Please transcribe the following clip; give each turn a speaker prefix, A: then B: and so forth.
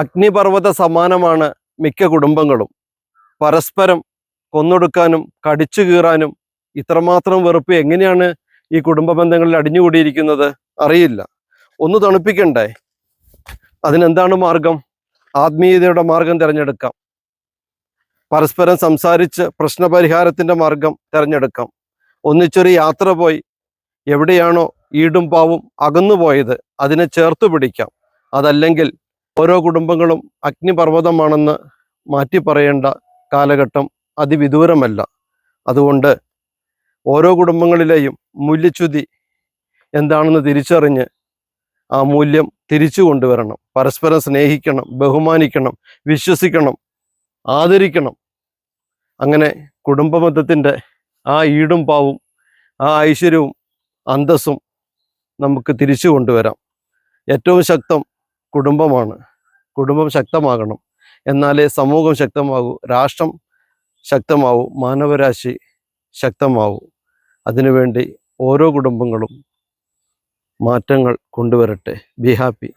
A: അഗ്നിപർവത സമാനമാണ് മിക്ക കുടുംബങ്ങളും. പരസ്പരം കൊന്നൊടുക്കാനും കടിച്ചു കീറാനും ഇത്രമാത്രം വെറുപ്പ് എങ്ങനെയാണ് ഈ കുടുംബ ബന്ധങ്ങളിൽ അടിഞ്ഞുകൂടിയിരിക്കുന്നത്? അറിയില്ല. ഒന്ന് തണുപ്പിക്കണ്ടേ? അതിനെന്താണ് മാർഗം? ആത്മീയതയുടെ മാർഗം തിരഞ്ഞെടുക്കാം. പരസ്പരം സംസാരിച്ച് പ്രശ്നപരിഹാരത്തിന്റെ മാർഗം തിരഞ്ഞെടുക്കാം. ഒന്നിച്ചൊരു യാത്ര പോയി എവിടെയാണോ ഈടും പാവും അകന്നുപോയത് അതിനെ ചേർത്ത് പിടിക്കാം. അതല്ലെങ്കിൽ ഓരോ കുടുംബങ്ങളും അഗ്നിപർവതമാണെന്ന് മാറ്റി പറയേണ്ട കാലഘട്ടം അതിവിദൂരമല്ല. അതുകൊണ്ട് ഓരോ കുടുംബങ്ങളിലെയും മൂല്യച്യുതി എന്താണെന്ന് തിരിച്ചറിഞ്ഞ് ആ മൂല്യം തിരിച്ചു കൊണ്ടുവരണം. പരസ്പരം സ്നേഹിക്കണം ബഹുമാനിക്കണം വിശ്വസിക്കണം ആദരിക്കണം. അങ്ങനെ കുടുംബബന്ധത്തിന്റെ ആ ഈടും പാവും ആ ഐശ്വര്യവും അന്തസ്സും നമുക്ക് തിരിച്ചു കൊണ്ടുവരാം. ഏറ്റവും ശക്തം കുടുംബമാണ്. കുടുംബം ശക്തമാകണം. എന്നാലേ സമൂഹം ശക്തമാകൂ രാഷ്ട്രം ശക്തമാവൂ മാനവരാശി ശക്തമാവൂ. അതിനുവേണ്ടി ഓരോ കുടുംബങ്ങളും മാറ്റങ്ങൾ കൊണ്ടുവരട്ടെ. Be happy.